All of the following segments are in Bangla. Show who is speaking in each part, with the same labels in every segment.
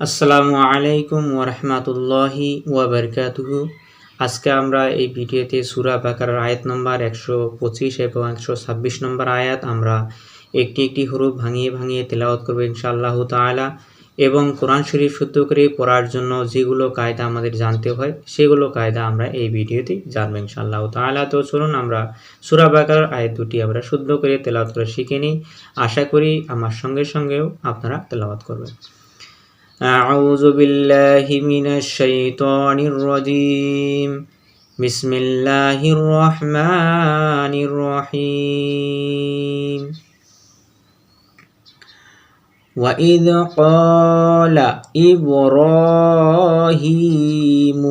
Speaker 1: আসসালামু আলাইকুম ওরহমাতুল্লাহি ওয়াবারকাতুহু। আজকে আমরা এই ভিডিওতে সুরা বাকারার আয়াত নম্বর একশো পঁচিশ এবং একশো ছাব্বিশ নম্বর আয়াত আমরা একটি একটি হরুফ ভাঙিয়ে ভাঙিয়ে তেলাওয়াত করব ইনশাআল্লাহ তাআলা এবং কোরআন শরীফ শুদ্ধ করে পড়ার জন্য যেগুলো কায়দা আমাদের জানতে হয়, সেগুলো কায়দা আমরা এই ভিডিওতে জানব ইনশাআল্লাহ তাআলা। তো চলুন আমরা সুরা বাকার আয়াত দুটি আমরা শুদ্ধ করে তেলাওয়াত করে শিখে নিই। আশা করি আমার সঙ্গে সঙ্গেও আপনারা তেলাওয়াত করবেন। أعوذ بالله من الشيطان الرجيم بسم الله الرحمن الرحيم وإذ قال إبراهيم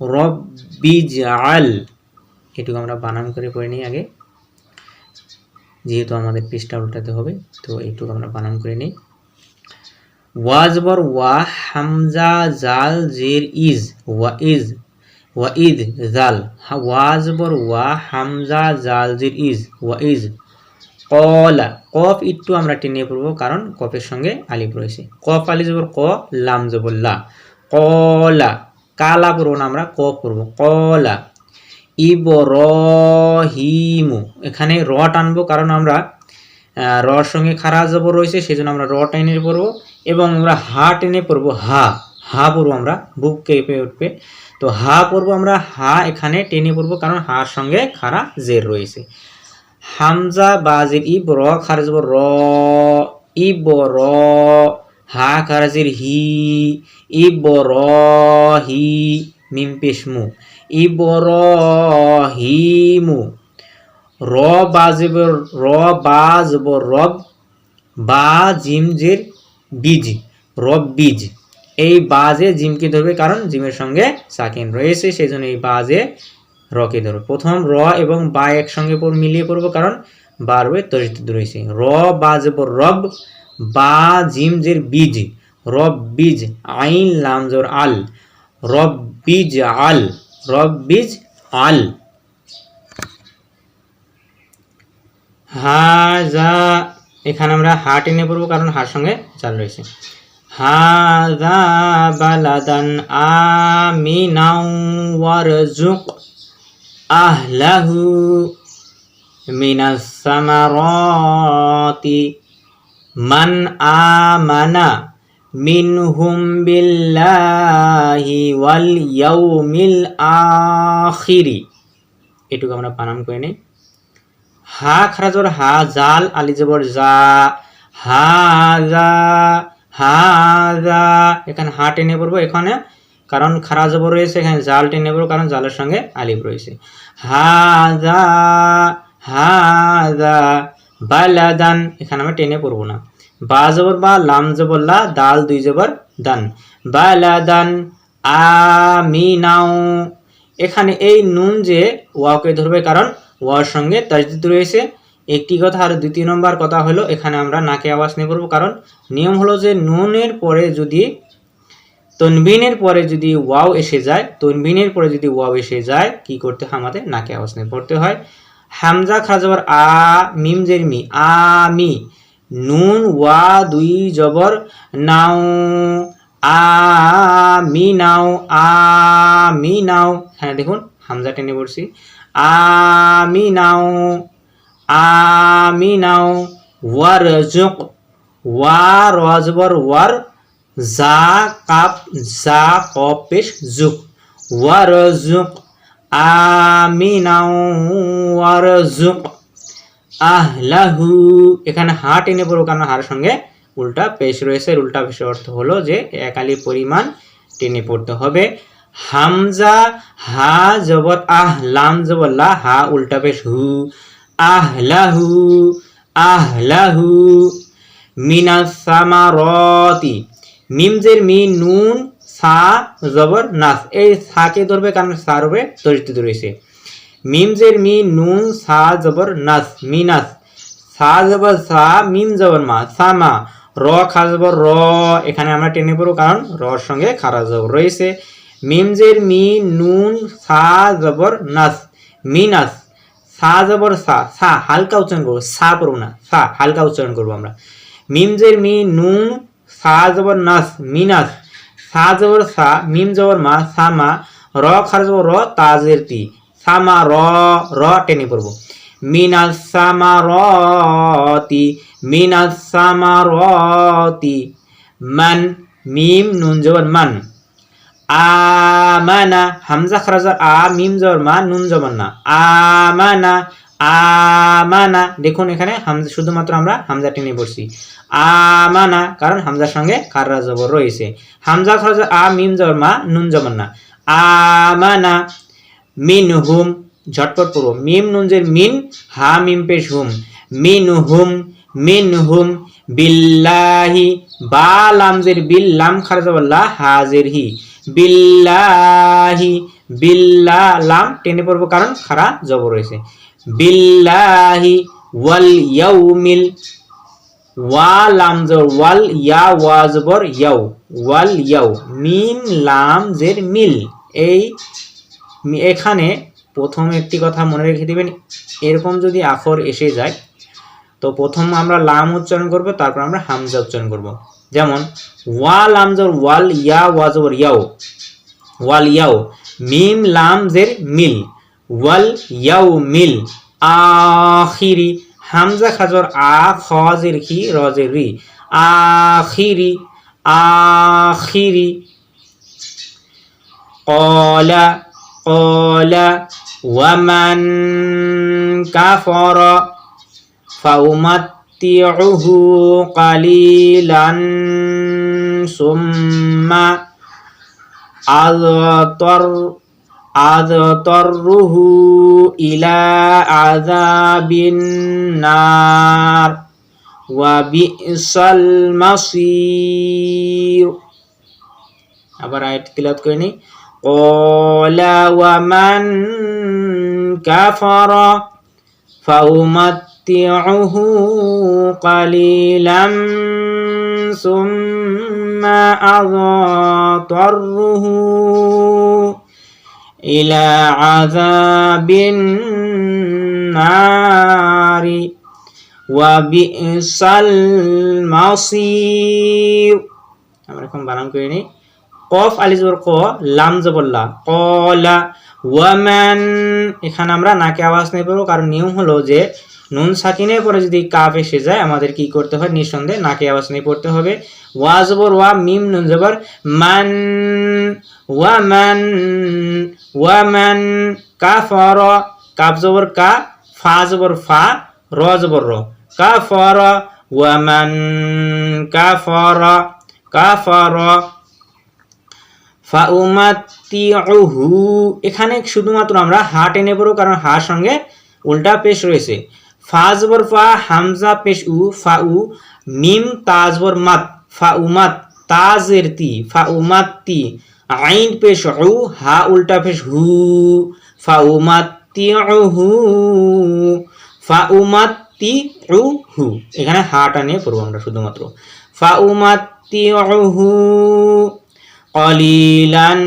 Speaker 1: رب اجعل এটুকু আমরা বানান করে পড়ে নিই আগে যেহেতু আমাদের পৃষ্ঠা উল্টাতে হবে তো এইটুকু আমরা বানান করে নিই ওয়াজবর ওয়া হামজা জাল জির ইজ, ওয়া ইজ, ওয়া ইদ জাল ওয়াজ ওয়াজবর ওয়া হামজা জাল জির ইজ, ওয়া ইজ। কলা, কফ একটু আমরা টেনে পড়ব, কারণ কফের সঙ্গে আলিফ রয়েছে। কফ আলি জবর ক, লাম জবর লা। কলা, কালা পড়ব না আমরা ক পড়ব। কলা, ইবরহিমু, এখানে র টানবো, কারণ আমরা রর সঙ্গে খারা জবর রয়েছে, সেজন্য আমরা র টেনে পড়ব। এবং আমরা হা টেনে পড়ব, হা। হা পড়ব আমরা, বুক কেঁপে উঠবে। তো হা পড়ব আমরা, হা এখানে টেনে পড়ব কারণ হার সঙ্গে খারা জের রয়েছে। হামজা বাজির ইব র, খারা যাব র ইব র, হা খারাজির হি ইব র হি, মিম পেশমু ইব র হিমু র বাজিব র বাজব রব বা জিমজের বীজ, রব বীজ। এই বাজে জিমকে ধরবে কারণ জিমের সঙ্গে সাকিন রয়েছে সেই জন্য এই বাজে রকে ধরবে। প্রথম র এবং বা একসঙ্গে মিলিয়ে পড়ব কারণ বারবে তরিত রয়েছে। র বাজব রব, বা জিমজের বীজ, রব বীজ আইন লামজোর আল, রব বীজ আল, রব বীজ আল। হাজা এখানে আমরা হা টেনে পড়ব কারণ হার সঙ্গে চাল রয়েছে। হাজা বালাদান আমিনাও ওয়ারজুক আহলাহু মিনাস সামারাতি মান আমানা মিনহুম বিল্লাহি ওয়াল ইয়াউমিল আখিরি। এটুকু আমরা বানান করে নিই। হা খারাজর হা, জাল, আলি জবর জা হা জা হা জা এখানে হা টেনে পড়ব, এখানে। কারণ খারা জবর রয়েছে, এখানে জাল টেনে পড়ব, কারণ জালের সঙ্গে আলিফ রয়েছে। হা জা হা জা বালাদান। এখানে আমি টেনে পড়ব না। বা জবর বা, লাম জবর, লা, দাল দুই জবর, দান। বালাদান, আমিনাও। এখানে এই নুন যে ওয়াকে ধরবে, কারণ ওয়ার সঙ্গে তাজদিদ রয়েছে। একটি কথা আর দ্বিতীয় নম্বর কথা হলো, এখানে আমরা নাকে আওয়াজ নিয়ে পড়ব। কারণ নিয়ম হলো যে নুনের পরে যদি, তনবিনের পরে যদি ওয়াও এসে যায়, তনবিনের পরে যদি ওয়াও এসে যায়, কি করতে হয় আমাদের? নাকে আওয়াজ নিয়ে পড়তে হয়। হামজা খাজবর আ মিম জের মি আ মি নুন, ওয়া, দুই, জবর, নাও আ মি নাও আ মি নাও। হ্যাঁ দেখুন, হামজা টেনে পড়ছি। আমিনাও আমিনাও ওয়ারজুক ওয়ার ওয়াজবর, ওয়ার জা কাপ জা কপ পেশ জুক ওয়ারজুক আমিনাও ওয়ারজুক আহলাহু। এখানে হা টেনে পড়ো কারণ হার সঙ্গে উল্টা পেশ রয়েছে। উল্টা পেশের অর্থ হলো যে একালি পরিমাণ টেনে পড়তে হবে। হামজা, হা জবর আহ, লাম জবর লা, হা উল্টা পেশ হু। আহলাহু আহলাহু মিনাস সামারতি। মিমজের মি নুন, সা, জবর, নাস। এই সাকে ধরবে কারণ সার হবে তরিত রয়েছে। মিমজের মি নুন, সা, জবর, নাস। মিনাস। সা জবর, সা, মিম জবর, মা। সামা। র, খা জবর, র। এখানে আমরা টেনে পড়ব কারণ রর সঙ্গে খারা জবর রয়েছে। মিমজের মি নুন, সা, জবর, নাস। মিনাস। সা জবর সা সা হালকা উচ্চারণ করব, সা পড়ব না, সা হালকা উচ্চারণ করব আমরা। মিমজের মি, নুন, সা জবর নাস মিনাস সা জবর সা, মিম জবর মা সামা র খার জবর র তাজের তি সামা র র টেনে পড়ব। মিনাস সামা রতি মিনাস সামা রতি মান, মিম, নুন জবর মান। আমানা হামজা খারাজার আ মিম জবর মা নুন জবর না. আমানা আমানা দেখুন এখানে হামজা শুধুমাত্র আমরা হামজা টেনে পড়ছি। আমানা কারণ হামজার সঙ্গে কাররা জবর রয়েছে। হামজা খারাজার আ, মিম জবর মা, নুন জবর না। আমানা মিন হুম ঝটপট পড়ব মিম নুনজের মিন, হা মিম পেশ হুম। মিন হুম মিন হুম বিল্লাহি, বা লামজের বিল, লাম খারজাবাল্লাহ হাজের হি। বিল্লাহি, বিল্লা, লাম টেনে পড়ব কারণ খারা জবর রয়েছে। বিল্লাহি ওয়াল ইয়াউমিল, ওয়া, লাম জবর, ওয়াল ইয়া, ওয়া জবর, ইয়াউ, ওয়াল ইয়াউ, মিম, লাম, জের, মিল, এই এখানে প্রথম একটি কথা মনে রেখে দিবেন, এরকম যদি আখর এসে যায়, তো প্রথম আমরা লাম উচ্চারণ করব, তারপর আমরা হামজা উচ্চারণ করব। যেমন, ওয়াল আমজর ওয়াল ইয়া, ওয়াজ ওর ইয়াও। ওয়াল ইয়াও। মিম লামজের মিল। ওয়াল ইয়াও, মিল। আখিরি। হামজা খাজর, আ খজের খি রজের রি। আখিরি। আখিরি। কলা কলা, ওয়ামান কাফর, ফাউমাত فأمتعه قليلا ثم أضطر أضطره إلى عذاب النار وبئس المصير আবার আয়াত তিলাওয়াত করে নিই قال ومن كفر فأمتعه قليلا ثم أضطره إلى عذاب النار وبئس المصير আমরা এখন বানান করে নিই কফ, আলি জবর ক, লাম জবল্লা কলা, ওয়ামান, এখানে আমরা নাকে আওয়াজ নেই পাবো কারণ নিয়ম হলো যে নুন সাকিনের পরে যদি কাফ এসে যায়, আমাদের কি করতে হয়? নিঃসন্দেহে নাকে আওয়াজ নেই পড়তে হবে। ওয়া জবর, ওয়া, মিম, নুন জবর। মান, ওয়ামান ওয়ামান কাফর কাফ জবর কা, ফা জবর ফা, র জবর র। কাফর ওয়ামান কাফর কাফর ফাউমাতিউহু এখানে শুধুমাত্র আমরা হা টেনে পড়ব, কারণ হা সঙ্গে উল্টা পেশ রয়েছে। ফাজবর ফা, হামজা পেশ উ, ফা উ, মিম, তাজবর মাত, ফা উমাত তাজের তি, ফা উমাত্তি আইন পেশ উ, হা উল্টা পেশ হু ফা উমাতিউহু ফা উমাত্তি হু এখানে হাটা নিয়ে পড়ব আমরা শুধুমাত্র। ফা উমাতিউহু কলিলান।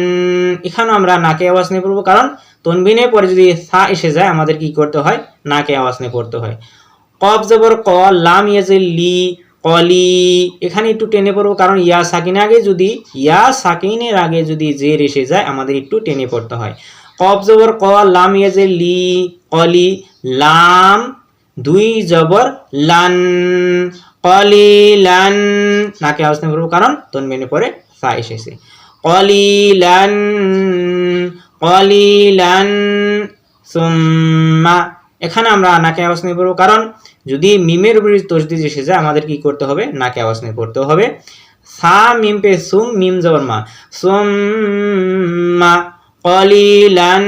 Speaker 1: এখানে আমরা নাকে আওয়াজ নিয়ে পড়ব, কারণ তনবিনের পরে যদি সা এসে যায়, আমাদের কি করতে হয়? নাকে আওয়াজ নিয়ে পড়তে হয়। কব জবর ক, লাম ইয়াজে লি, কলি। এখানে একটু টেনে পড়ব, কারণ ইয়া সাকিন আগে যদি, ইয়া সাকিনের আগে যদি জের এসে যায়, আমাদের একটু টেনে পড়তে হয়। কব জবর ক, লাম ইয়াজে লি, কলি, লাম, দুই জবর লান। কলি লান নাকে আওয়াজ নিয়ে পড়ব, কারণ তনবিনের পরে সা এসেছে। কলিলান কলিলান সুম্মা এখানে আমরা নাকে আওয়াজ নিয়ে পড়ব। কারণ যদি মিমের উপরে তসদিদ এসে যায়, আমাদের কি করতে হবে? নাকে আওয়াজ নিয়ে পড়তে হবে। সা, মিম পে সুম, মিম জবর মা। সুম্মা কলিলান,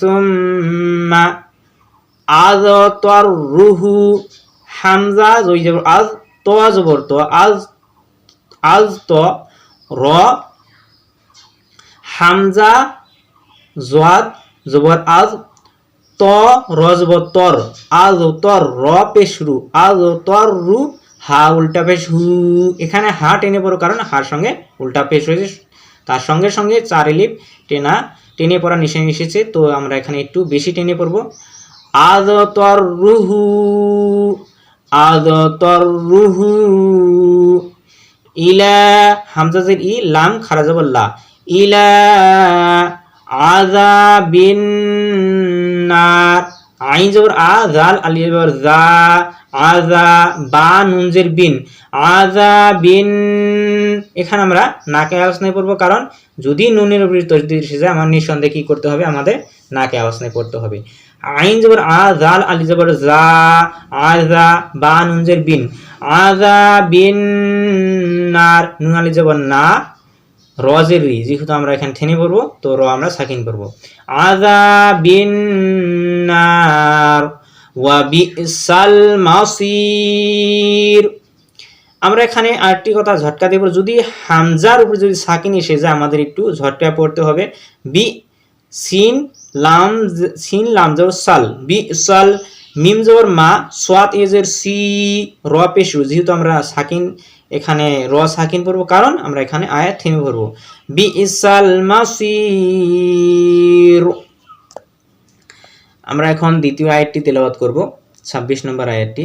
Speaker 1: সুম্মা আজ তোর রুহু হামজা জই জবর, আজ তো জবর তো, আজ আজ তো র, হামজা জোয়াদ জবর আজ, ত, র, জবর তর, আজ তর, র পেশ রু, আজ তর রু, হা উল্টা পেশ হু। এখানে হা টেনে পড়ো কারণ হার সঙ্গে উল্টা পেশ হয়েছে। তার সঙ্গে সঙ্গে চার এলিপ টেনা, টেনে পড়া নিশানি এসেছে। তো আমরা এখানে একটু বেশি টেনে পড়ব। আজ তর রুহু, আজ তর রুহু ইলা হামজাজের ই লাম খারা জবর লা। ইলা আযাবিন নার। আইন জবর আ জাল আলি জবর জা আজা বা, নুনজের বিন। আজা বিন এখানে আমরা নাকে আওয়াজ নিয়ে পড়ব কারণ যদি নুনের উপরে তসদিদ এসে যায়, আমার নিঃসন্দেহে কি করতে হবে? আমাদের নাকে আওয়াজ নিয়ে পড়তে হবে। আইন জবর আ জাল আলি জবর জা আজা বা, নুনজের বিন। আজা বিন নার, নুন আলি জবর না, রজের রি যেহেতু আমরা এখানে ঠেনে পড়ব, তো র আমরা সাকিন পড়ব। আজা বিন নার আমরা এখানে আরেকটি কথা ঝটকা দেব যদি হামজার উপরে যদি সাকিন এসে যায়, আমাদের একটু ঝটকা পড়তে হবে। বি, সিন, লাম সিন, লাম, জবর, সাল। বি, সাল, মিম, জবর, মা, সোয়াত এজের সি, র পেশ যেহেতু আমরা সাকিন এখানে র সাকিন পড়বো কারণ আমরা এখানে আয়াত থেমে পড়বো বি ইসাল মাসির আমরা এখন দ্বিতীয় আয়াতটি তেলাওয়াত করব ছাব্বিশ নম্বর আয়াতটি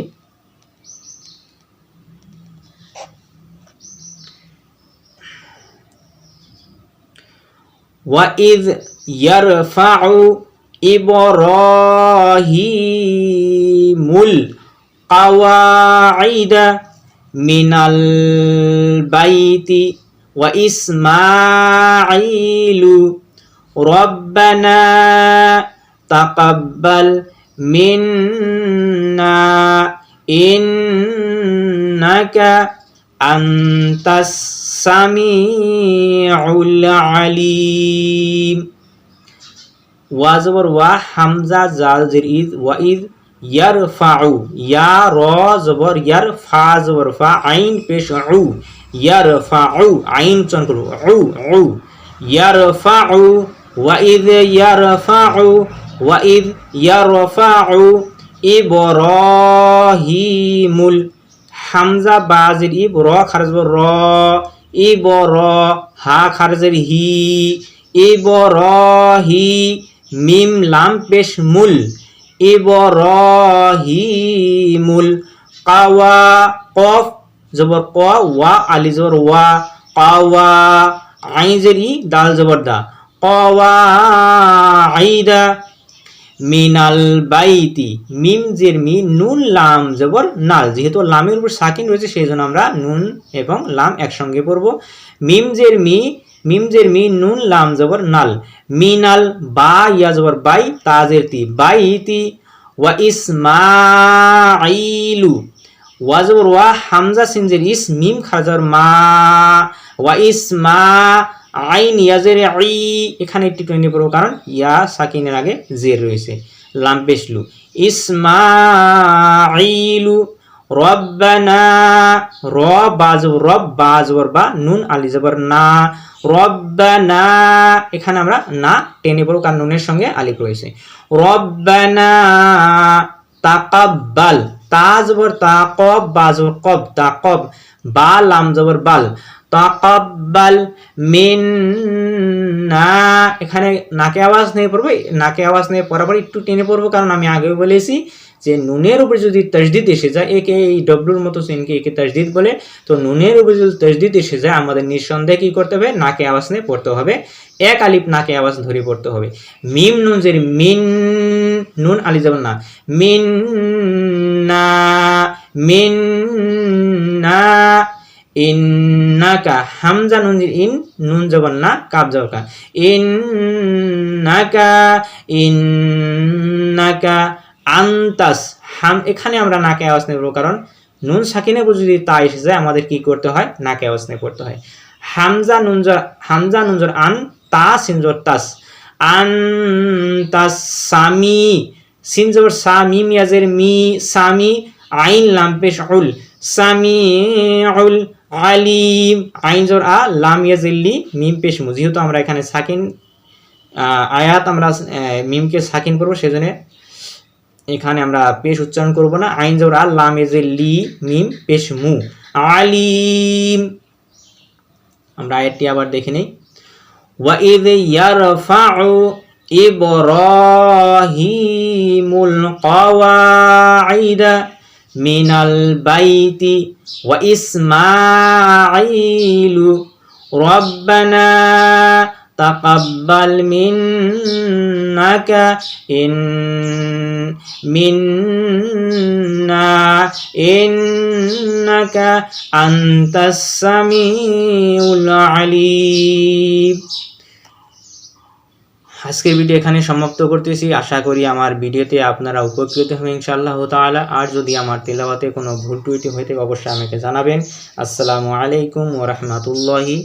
Speaker 1: وَإِذْ يَرْفَعُ إِبْرَاهِيمُ الْقَوَاعِدَ من البيت وإسماعيل ربنا تقبل منا إنك أنت السميع العليم وزور وحمزة زال زريد وإذ ফাউ ইয়া, র, জবর ইয়ার ফা জবর, ফা, আইন, পেশ, উ ইয়ার ফাউ আইন চন করু উ উ ইয়ার ফাউ ওয়া ইদ ইয়ার ফাউ ওয়া ইদ ইয়ার ফাউ ইবরাহিমুল হামজা, বাজের ইব, র, খারজ র, ইব, র, হা খারজের হি ইব র হি মিম, লাম, পেশ, মুল ইব র কাওয়া, কফ, জবর ক, ওয়া, আলি জবর ওয়া, কাওয়া, আইজের দাল জবর দা, কাওয়া, আইদা, মিনাল বাইতি, মিম, জের, মি, নুন, লাম জবর নাল, যেহেতু লামের উপর সাকিন রয়েছে, সেই জন্য আমরা নুন এবং লাম একসঙ্গে পড়ব। মিম, জের, মি মিম জের মি, নুন, লাম জবর নাল। মিনাল বা, ইয়া জবর বাই তাজের তি। বাইতি ওয়া ইসমাইলু ওয়া জবর ওয়া, হামজা সিনজের ইস, মিম খাজর মা। ওয়া ইসমা আইন ইয়াজের আই এখানে একটি টোয়েন্টি পড়ব, কারণ ইয়া সাকিনের আগে জের রয়েছে। লাম পেশলু ইসমাইলু রব্বানা র বাজ রব বাজবর বা নুন আলি জবর না। রব্বানা, এখানে আমরা না টেনে পড়ব কারণ নুনের সঙ্গে আলিফ রয়েছে। রব্বানা, তাকাব্বাল, তা জবর তাকব বাজবর কব, তাকব, বা লাম জবর বাল। তাকাব্বাল মিন্না, এখানে নাকে আওয়াজ নিয়ে পড়ব, নাকে আওয়াজ নিয়ে পড়ার একটু টেনে পড়ব কারণ আমি আগেও বলেছি যে নুনের উপরে যদি তসদিদ এসে যায়, একে এই ডব্লুর মতো সিনকে একে তসদিদ বলে, তো নুনের উপরে যদি তসদিদ এসে যায়, আমাদের নিঃসন্দেহে কী করতে হবে? নাকে আওয়াজ নিয়ে পড়তে হবে। এক আলিফ নাকে আওয়াজ ধরে পড়তে হবে। মিম নুন জের মিন, নুন আলি যাবেন না, মিন না মিন না ইন্নাকা হামজা নুন ইন, নুন জবর না কাব জবর কা ইন্নাকা ইন্নাকা আন্তাস, হাম, এখানে আমরা নাকে আওয়াজ নেব কারণ নুন সাকিনে যদি তা এসে যায়, আমাদের কি করতে হয়? নাকে আওয়াজ নিয়ে করতে হয়। হামজা নুনজর হামজা নুনজর আন, তা সিনজর তাস। আন তাস সামি, সিনজর সা মিম ইয়াজের মি, সামি, আইন লাম পেশ উল সামিউল আলিম আইন জোর আ, লাম ইয়াজিল্লি, মিম পেশ মু যেহেতু আমরা এখানে সাকিন আয়াত আমরা মিমকে সাকিন করব, সেজন্য এখানে আমরা পেশ উচ্চারণ করব না আইন জোর আ লাম ইয়াজিল্লি মিম পেশ মু আলিম আমরা আয়াতটি আবার দেখে নেই وإذ يرفع إبراهيم القواعد মিনাল বাইতি ওয়া ইসমাঈলু তাকাব্বাল মিন্নাকা ইন মিন্না ইন্নাকা আনতাস সামিউল আলিম। আজকের ভিডিও এখানে সমাপ্ত করতেছি। আশা করি আমার ভিডিওতে আপনারা উপকৃত হবেন ইনশাআল্লাহ তাআলা। আর যদি আমার তেলাওয়াতে কোনো ভুল ত্রুটি হয়ে থাকে, অবশ্যই আমাকে জানাবেন। আসসালামু আলাইকুম ওয়া রাহমাতুল্লাহি